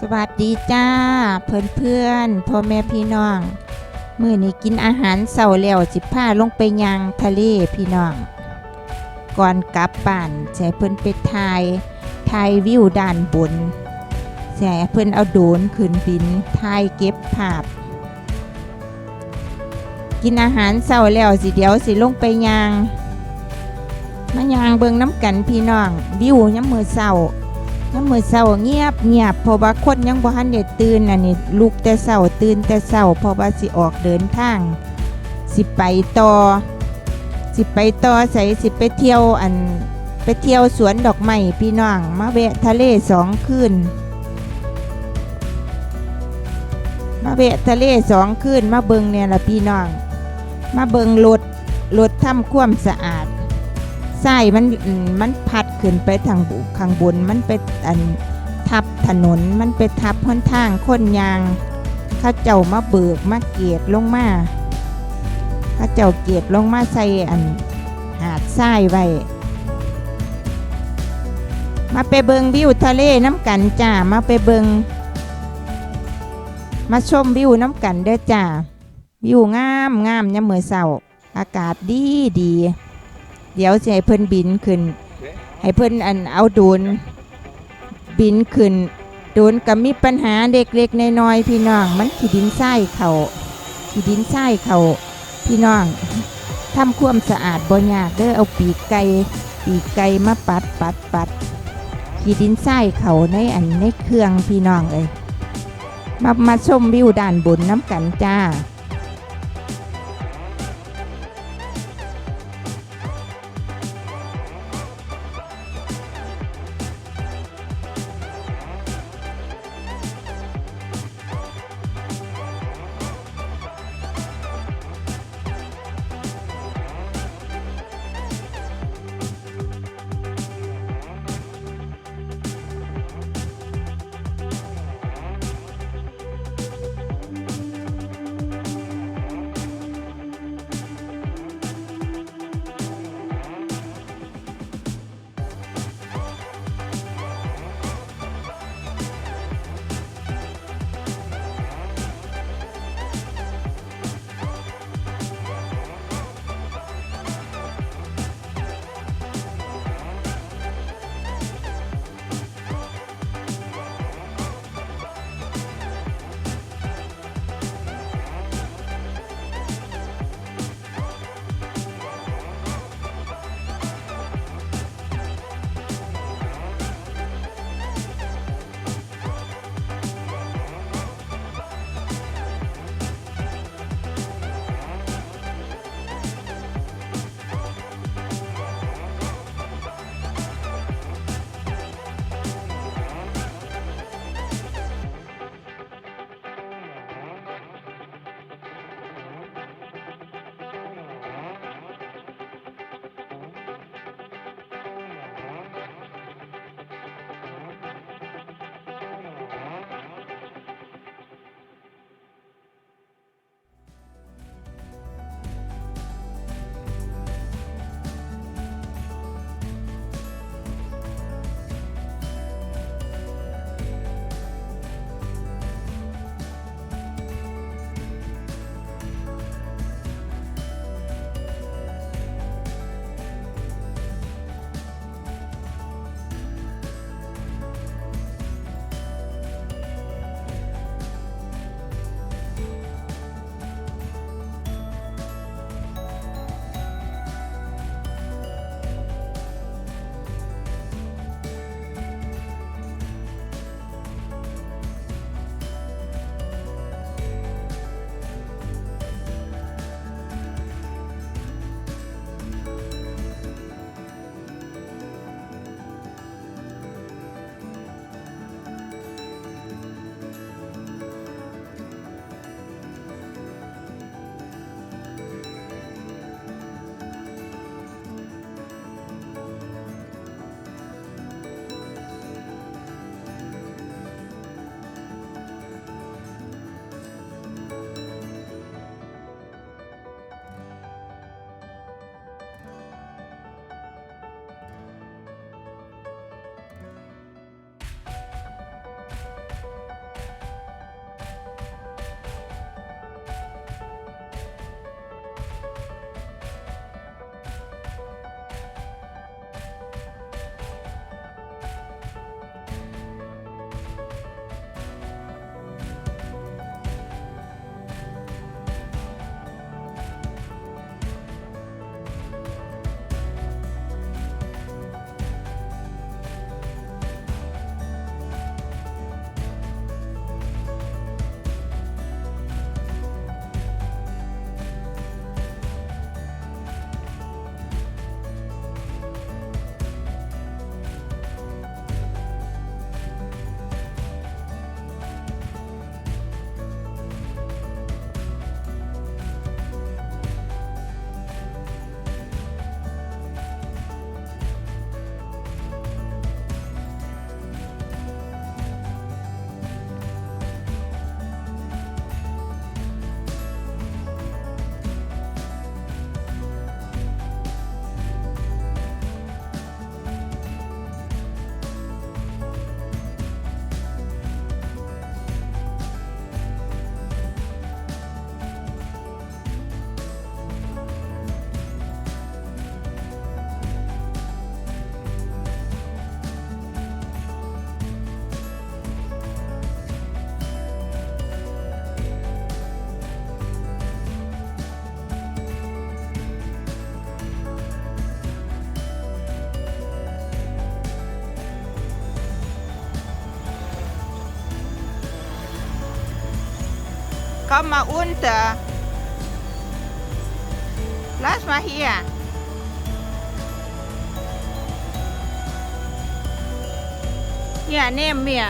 สวัสดีจ้า เพื่อนเพื่อนพ่อแม่พี่น้อง มื้อนี้กินอาหารเสาร์แล้วสิพาลงไปยังทะเลพี่น้อง ก่อนกลับบ้านแส่เพิ่อนไปถ่ายถ่ายวิวด้านบนแส่เพิ่อนเอาโดนขึ้นบินถ่ายเก็บภาพ กินอาหารเสาร์แล้วสิเดี๋ยวสิลงไปยางมายางเบิงน้ำกันพี่น้อง วิวยามมื้อเสาร์ น้ำมือเศร้าเงียบเงียบเพราะว่าคนยังบ่ทันได้ตื่นอันนี้ลุกแต่เศร้าตื่นแต่เศร้าเพราะว่าสิออกเดินทาง สิไปต่อ สิไปต่อใส่สิไปเที่ยวอันไปเที่ยวสวนดอกไม้พี่น้องมาแวะทะเลสองคืนมาแวะทะเลสองคืนมาเบิงเนี่ยละพี่น้อง มาเบิงรถรถทำความสะอาด ไส้มันอืมมันพัดขึ้นไปทางบุข้างบนมันไปอันทับถนนมันไปทับหนทางคนยางเข้าเจ้ามาเบิกมาเกียดลงมาเข้าเจ้าเกียดลงมาใส่อันหาดทรายไว้มาไปเบิงวิวทะเลน้ำกันจ้ามาไปเบิงมาชมวิวน้ำกันเด้อจ้าวิวงามงามยามมื้อเช้าอากาศดีดี เดี๋ยวจะให้เพิ่นบินขึ้น ให้เพิ่นอันเอาโดรนบินขึ้นโดรนก็มีปัญหาเด็กๆน้อยๆพี่น้อง มันขี้ดินทรายเขาขี้ดินทรายเขาพี่น้องทำความสะอาดบ่ยากเด้อเอาปีกไก่ปีกไก่มาปัดปัดปัดขี้ดินทรายเขาในอันในเครื่องพี่น้องเอ้ยมามาชมวิวด้านบนน้ำกันจ้า komm mal unter lass mal hier hier neben mir